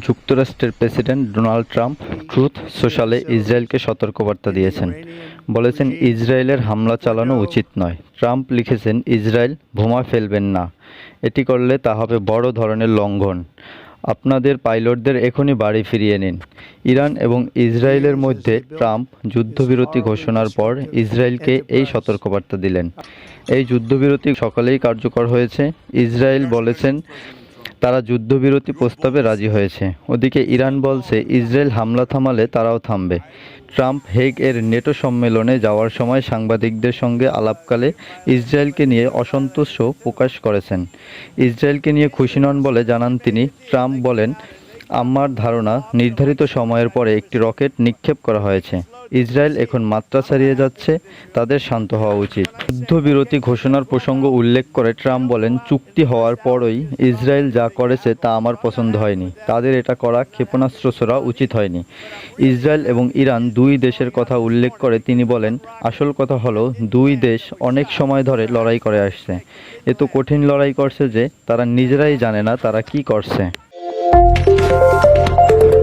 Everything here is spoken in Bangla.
যুক্তরাষ্ট্রের প্রেসিডেন্ট ডোনাল্ড ট্রাম্প ট্রুথ সোশ্যালে ইসরায়েলকে সতর্কবার্তা দিয়েছেন। বলেছেন, ইসরায়েলের হামলা চালানো উচিত নয়। ট্রাম্প লিখেছেন, ইসরায়েল বোমা ফেলবেন না। এটি করলে তা হবে বড় ধরনের লঙ্ঘন। আপনাদের পাইলটদের এখনই বাড়ি ফিরিয়ে নিন। ইরান এবং ইসরায়েলের মধ্যে ট্রাম্প যুদ্ধবিরতি ঘোষণার পর ইসরায়েলকে এই সতর্কবার্তা দিলেন। এই যুদ্ধবিরতি সকালেই কার্যকর হয়েছে। ইসরায়েল বলেছেন তারা যুদ্ধবিরতি প্রস্তাবে রাজি হয়েছে। ওদিকে ইরান বলছে, ইসরায়েল হামলা থামালে তারাও থামবে। ট্রাম্প হেগ এর নেটো সম্মেলনে যাওয়ার সময় সাংবাদিকদের সঙ্গে আলাপকালে ইসরায়েলকে নিয়ে অসন্তোষও প্রকাশ করেছেন। ইসরায়েলকে নিয়ে খুশি নন বলে জানান তিনি। ট্রাম্প বলেন আমার ধারণা, নির্ধারিত সময়ের পরে একটি রকেট নিক্ষেপ করা হয়েছে। ইসরায়েল এখন মাত্রা ছাড়িয়ে যাচ্ছে, তাদের শান্ত হওয়া উচিত। যুদ্ধবিরতি ঘোষণার প্রসঙ্গ উল্লেখ করে ট্রাম্প বলেন, চুক্তি হওয়ার পরই ইসরায়েল যা করেছে তা আমার পছন্দ হয়নি। তাদের এটা করা ক্ষেপণাস্ত্র ছোড়া উচিত হয়নি। ইসরায়েল এবং ইরান দুই দেশের কথা উল্লেখ করে তিনি বলেন, আসল কথা হলো, দুই দেশ অনেক সময় ধরে লড়াই করে আসছে। এত কঠিন লড়াই করছে যে, তারা নিজেরাই জানে না তারা কি করছে। thank you